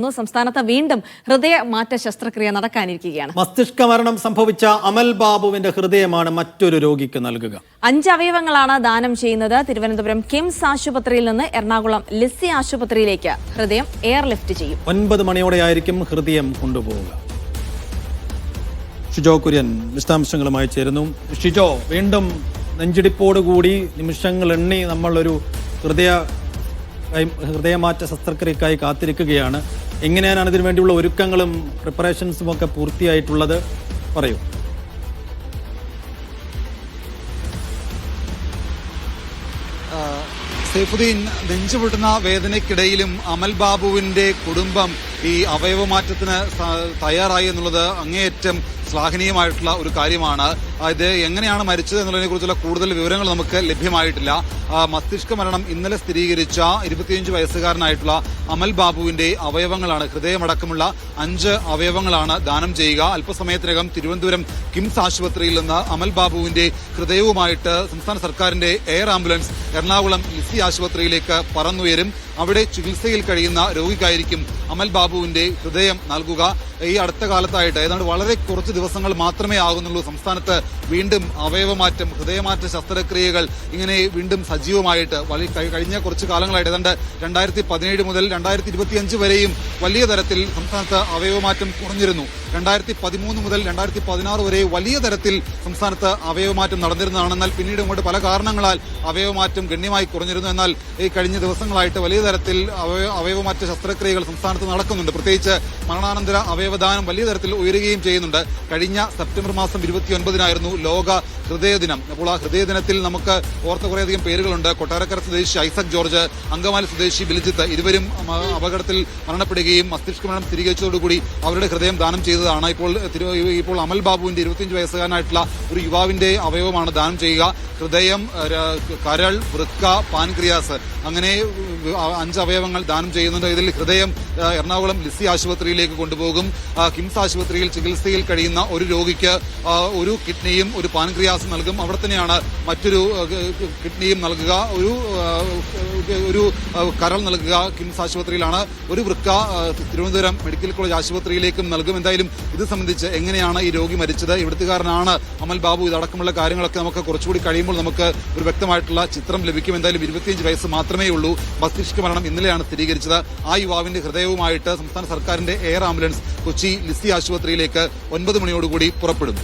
ഇന്ന് സംസ്ഥാനത്ത് വീണ്ടും ഹൃദയ മാറ്റ ശസ്ത്രക്രിയ നടക്കാനിരിക്കുകയാണ്. മസ്തിഷ്ക മരണം സംഭവിച്ച അമൽ ബാബുവിന്റെ ഹൃദയമാണ് മറ്റൊരു രോഗിക്ക് നൽകുക. അഞ്ച് അവയവങ്ങളാണ് ദാനം ചെയ്യുന്നത്. തിരുവനന്തപുരം കിംസ് ആശുപത്രിയിൽ നിന്ന് എറണാകുളം ലിസി ആശുപത്രിയിലേക്ക് ഹൃദയം എയർലിഫ്റ്റ് ചെയ്യും. ഒൻപത് മണിയോടെയായിരിക്കും ഹൃദയം കൊണ്ടുപോവുക. ഷിജോ കുര്യൻ വിശദാംശങ്ങളുമായി ചേരുന്നു. ഷിജോ വീണ്ടും നെഞ്ചിടിപ്പോടുകൂടി നിമിഷങ്ങൾ എണ്ണി നമ്മളൊരു ഹൃദയ ഹൃദയമാറ്റ ശസ്ത്രക്രിയക്കായി കാത്തിരിക്കുകയാണ്. എങ്ങനെയാണ് ഇതിനു വേണ്ടിയുള്ള ഒരുക്കങ്ങളും പ്രിപ്പറേഷൻസും ഒക്കെ പൂർത്തിയായിട്ടുള്ളത്? പറയൂ. സൈഫുദ്ദീൻ നെഞ്ചുപൊട്ടുന്ന വേദനയ്ക്കിടയിലും അമൽ ബാബുവിന്റെ കുടുംബം ഈ അവയവമാറ്റത്തിന് തയ്യാറായി എന്നുള്ളത് അങ്ങേയറ്റം ശ്ലാഘനീയമായിട്ടുള്ള ഒരു കാര്യമാണ്. ഇത് എങ്ങനെയാണ് മരിച്ചത് എന്നുള്ളതിനെ കുറിച്ചുള്ള കൂടുതൽ വിവരങ്ങൾ നമുക്ക് ലഭ്യമായിട്ടില്ല. മസ്തിഷ്ക മരണം ഇന്നലെ സ്ഥിരീകരിച്ച ഇരുപത്തിയഞ്ച് വയസ്സുകാരനായിട്ടുള്ള അമൽ ബാബുവിന്റെ അവയവങ്ങളാണ്. ഹൃദയമടക്കമുള്ള അഞ്ച് അവയവങ്ങളാണ് ദാനം ചെയ്യുക. അല്പസമയത്തിനകം തിരുവനന്തപുരം കിംസ് ആശുപത്രിയിൽ നിന്ന് അമൽ ബാബുവിന്റെ ഹൃദയവുമായിട്ട് സംസ്ഥാന സർക്കാരിന്റെ എയർ ആംബുലൻസ് എറണാകുളം ലിസി ആശുപത്രിയിലേക്ക് പറന്നുയരും. അവിടെ ചികിത്സയിൽ കഴിയുന്ന രോഗിക്കായിരിക്കും അമൽ ബാബുവിന്റെ ഹൃദയം നൽകുക. ഈ അടുത്ത കാലത്തായിട്ട് ഏതാണ്ട് വളരെ കുറച്ച് ദിവസങ്ങൾ മാത്രമേ ആകുന്നുള്ളൂ. സംസ്ഥാനത്ത് വീണ്ടും അവയവമാറ്റം ഹൃദയമാറ്റ ശസ്ത്രക്രിയകൾ ഇങ്ങനെ വീണ്ടും സജീവമായിട്ട് കഴിഞ്ഞ കുറച്ച് കാലങ്ങളായിട്ട് ഏതാണ്ട് രണ്ടായിരത്തി പതിനേഴ് മുതൽ രണ്ടായിരത്തി ഇരുപത്തിയഞ്ച് വരെയും വലിയ തരത്തിൽ സംസ്ഥാനത്ത് അവയവമാറ്റം കുറഞ്ഞിരുന്നു. രണ്ടായിരത്തി പതിമൂന്ന് മുതൽ രണ്ടായിരത്തി പതിനാറ് വരെ വലിയ തരത്തിൽ സംസ്ഥാനത്ത് അവയവമാറ്റം നടന്നിരുന്നതാണ്. എന്നാൽ പിന്നീട് ഇങ്ങോട്ട് പല കാരണങ്ങളാൽ അവയവമാറ്റം ഗണ്യമായി കുറഞ്ഞിരുന്നു. എന്നാൽ ഈ കഴിഞ്ഞ ദിവസങ്ങളായിട്ട് വലിയ തരത്തിൽ അവയ- അവയവമാറ്റ ശസ്ത്രക്രിയകൾ സംസ്ഥാനത്ത് നടക്കുന്നുണ്ട്. പ്രത്യേകിച്ച് മരണാനന്തര അവയവദാനം വലിയ തരത്തിൽ ഉയരുകയും ചെയ്യുന്നുണ്ട്. കഴിഞ്ഞ സെപ്റ്റംബർ മാസം ഇരുപത്തിയൊൻപതിനായിരുന്നു ലോക ഹൃദയദിനം അപ്പോൾ ആ ഹൃദയദിനത്തിൽ നമുക്ക് ഓർത്ത കുറേയധികം പേരുകളുണ്ട്. കൊട്ടാരക്കര സ്വദേശി ഐസക് ജോർജ് അങ്കമാലി സ്വദേശി ബിലിജിത്ത്. ഇരുവരും അപകടത്തിൽ മരണപ്പെടുകയും മസ്തിഷ്ക മരണം സ്ഥിരീകരിച്ചതോടുകൂടി അവരുടെ ഹൃദയം ദാനം ചെയ്തതാണ്. ഇപ്പോൾ ഇപ്പോൾ അമൽ ബാബുവിന്റെ ഇരുപത്തിയഞ്ച് വയസ്സുകാരനായിട്ടുള്ള ഒരു യുവാവിന്റെ അവയവമാണ് ദാനം ചെയ്യുക. ഹൃദയം കരൾ വൃക്ക പാൻക്രിയാസ് അങ്ങനെ അഞ്ച് അവയവങ്ങൾ ദാനം ചെയ്യുന്നുണ്ട്. ഇതിൽ ഹൃദയം എറണാകുളം ലിസി ആശുപത്രിയിലേക്ക് കൊണ്ടുപോകും. കിംസ് ആശുപത്രിയിൽ ചികിത്സയിൽ കഴിയുന്ന ഒരു രോഗിക്ക് ഒരു കിഡ്നിയും ഒരു പാൻക്രിയാസും നൽകും. അവിടെ തന്നെയാണ് മറ്റൊരു കിഡ്നിയും നൽകുക. ഒരു ഒരു കരൾ നൽകുക കിംസ് ആശുപത്രിയിലാണ്. ഒരു വൃക്ക തിരുവനന്തപുരം മെഡിക്കൽ കോളേജ് ആശുപത്രിയിലേക്കും നൽകും. എന്തായാലും ഇത് സംബന്ധിച്ച് എങ്ങനെയാണ് ഈ രോഗി മരിച്ചത്? ഇവിടുത്തുകാരനാണ് അമൽ ബാബു. ഇതടക്കമുള്ള കാര്യങ്ങളൊക്കെ നമുക്ക് കുറച്ചുകൂടി കഴിയുമ്പോൾ നമുക്ക് ഒരു വ്യക്തമായിട്ടുള്ള ചിത്രം ലഭിക്കും. എന്തായാലും ഇരുപത്തിയഞ്ച് വയസ്സ് മാത്രമേ ഉള്ളൂ. മസ്തിഷ്ക മരണം ഇന്നലെയാണ് സ്ഥിരീകരിച്ചത്. ആ യുവാവിന്റെ ഹൃദയവുമായിട്ട് സംസ്ഥാന സർക്കാരിന്റെ എയർ ആംബുലൻസ് കൊച്ചി ലിസി ആശുപത്രിയിലേക്ക് ഒൻപത് മണിയോടുകൂടി പുറപ്പെടും.